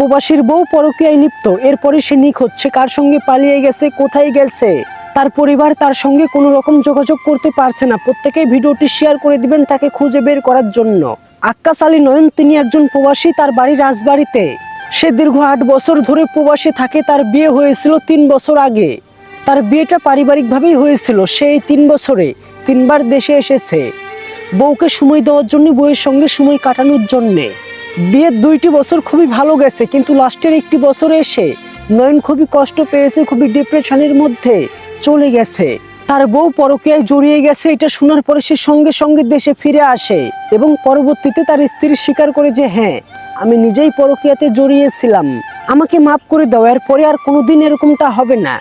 প্রবাসীর বউ পরকীয়ায় লিপ্ত। এরপরে সে নিখোঁজ সে কার সঙ্গে পালিয়ে গেছে? কোথায় গেছে? তার পরিবার তার সঙ্গে কোনো রকম যোগাযোগ করতে পারছে না। প্রত্যেকেই ভিডিওটি শেয়ার করে দিবেন তাকে খুঁজে বের করার জন্য। আক্কাস আলী নয়ন, তিনি একজন প্রবাসী, তার বাড়ি রাজবাড়িতে। সে দীর্ঘ আট বছর ধরে প্রবাসী থাকে। তার বিয়ে হয়েছিল তিন বছর আগে। তার বিয়েটা পারিবারিকভাবেই হয়েছিল সেই তিন বছরে। তিনবার দেশে এসেছে। বউকে সময় দেওয়ার জন্য, বউয়ের সঙ্গে সময় কাটানোর জন্যে। বিয়ের দুইটি বছর খুবই ভালো গেছে, কিন্তু লাস্টের একটি বছরে এসে নয়ন খুবই কষ্ট পেয়েছে, খুবই ডিপ্রেশনের মধ্যে চলে গেছে। তার বউ পরকীয়ায় জড়িয়ে গেছে, এটা শোনার পরে সে সঙ্গে সঙ্গে দেশে ফিরে আসে এবং পরবর্তীতে তার স্ত্রী স্বীকার করে যে হ্যাঁ আমি নিজেই পরকীয়াতে জড়িয়েছিলাম। আমাকে মাফ করে দাও, এরপরে আর কোনোদিন এরকমটা হবে না।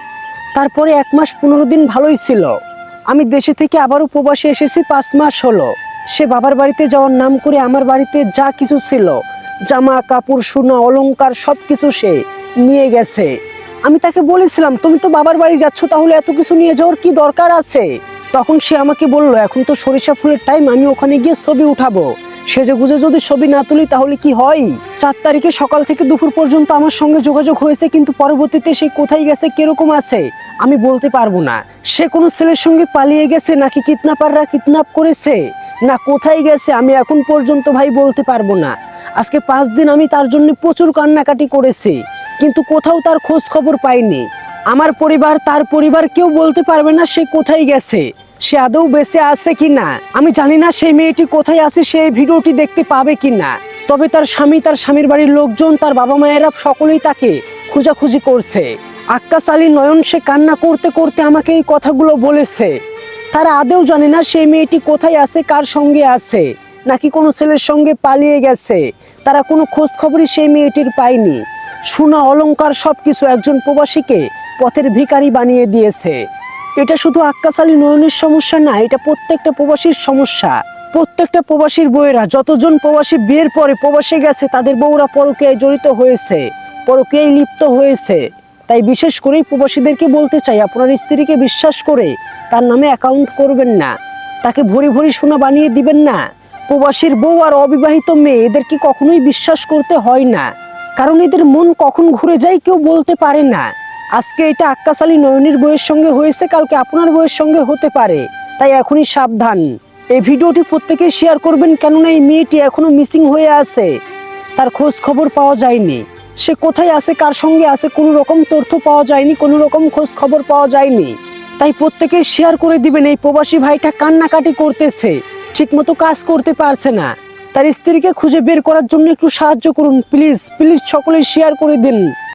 তারপরে এক মাস পনেরো দিন ভালোই ছিল। আমি দেশে থেকে আবারও প্রবাসে এসেছি, পাঁচ মাস হলো। সে বাবার বাড়িতে যাওয়ার নাম করে আমার বাড়িতে যা কিছু ছিল, জামা, কাপড়, সোনা, অলংকার সব কিছু সে নিয়ে গেছে। আমি তাকে বলেছিলাম, তুমি তো বাবার বাড়ি যাচ্ছ, তাহলে এত কিছু নিয়ে যাওয়ার কি দরকার আছে? তখন সে আমাকে বলল, এখন তো সরিষা ফুলের টাইম আমি ওখানে গিয়ে ছবি উঠাবো। সেজে গুজে যদি ছবি না তুলি, তাহলে কি হয়? চার তারিখে সকাল থেকে দুপুর পর্যন্ত আমার সঙ্গে যোগাযোগ হয়েছে, কিন্তু পরবর্তীতে সে কোথায় গেছে, কীরকম আছে, আমি বলতে পারব না। সে কোনো ছেলের সঙ্গে পালিয়ে গেছে, নাকি কিডন্যাপাররা কিডন্যাপ করেছে? না, কোথায় গেছে আমি এখন পর্যন্ত ভাই বলতে পারব না। আজকে পাঁচ দিন আমি তার জন্য প্রচুর কান্নাকাটি করেছি, কিন্তু কোথাও তার খোঁজ খবর পাইনি। আমার পরিবার, তার পরিবার কেউ বলতে পারবে না সে কোথায় গেছে, সে আদৌ বেঁচে আছে কি না। আমি জানি না সেই মেয়েটি কোথায় আছে, সে ভিডিওটি দেখতে পাবে কি না। তবে তার স্বামী, তার স্বামীর বাড়ির লোকজন, তার বাবা মায়েরা সকলেই তাকে খোঁজাখুঁজি করছে। আক্কাস আলী নয়ন সে কান্না করতে করতে আমাকে এই কথাগুলো বলেছে। তারা আদেও জানে না সেই মেয়েটি কোথায় আছে, কার সঙ্গে আছে, নাকি কোনো ছেলের সঙ্গে পালিয়ে গেছে। তারা কোনো খোঁজ খবরই সেই মেয়েটির পায়নি। সোনা, অলংকার সবকিছু একজন প্রবাসীকে পথের ভিখারি বানিয়ে দিয়েছে। এটা শুধু আক্কাস আলী নয়নের সমস্যা না, এটা প্রত্যেকটা প্রবাসীর সমস্যা। প্রত্যেকটা প্রবাসীর বউয়েরা, যতজন প্রবাসী বিয়ের পরে প্রবাসে গেছে, তাদের বউরা পরকীয়ায় জড়িত হয়েছে, পরকীয়ায় লিপ্ত হয়েছে। তাই বিশেষ করেই প্রবাসীদেরকে বলতে চাই, আপনার স্ত্রীকে বিশ্বাস করে তার নামে অ্যাকাউন্ট করবেন না। তাকে ভরি ভরি সোনা বানিয়ে দিবেন না। প্রবাসীর বউ আর অবিবাহিত মেয়ে এদেরকে কখনোই বিশ্বাস করতে হয় না। কারণ এদের মন কখন ঘুরে যায় কেউ বলতে পারে না। আজকে এটা আক্কাস আলী নয়নের বইয়ের সঙ্গে হয়েছে, কালকে আপনার বইয়ের সঙ্গে হতে পারে। তাই এখনই সাবধান। এই ভিডিওটি প্রত্যেকে শেয়ার করবেন, কেননা এই মেয়েটি এখনও মিসিং হয়ে আছে। তার খোঁজ খবর পাওয়া যায়নি। সে কোথায় আছে, কার সঙ্গে আছে, কোনো রকম তথ্য পাওয়া যায়নি, কোনো রকম খোঁজ খবর পাওয়া যায়নি। তাই প্রত্যেকে শেয়ার করে দিবেন এই প্রবাসী ভাইটা কান্নাকাটি করতেছে। ঠিকমতো কাজ করতে পারছে না। তার স্ত্রীকে খুঁজে বের করার জন্য একটু সাহায্য করুন প্লিজ প্লিজ সকলে শেয়ার করে দিন।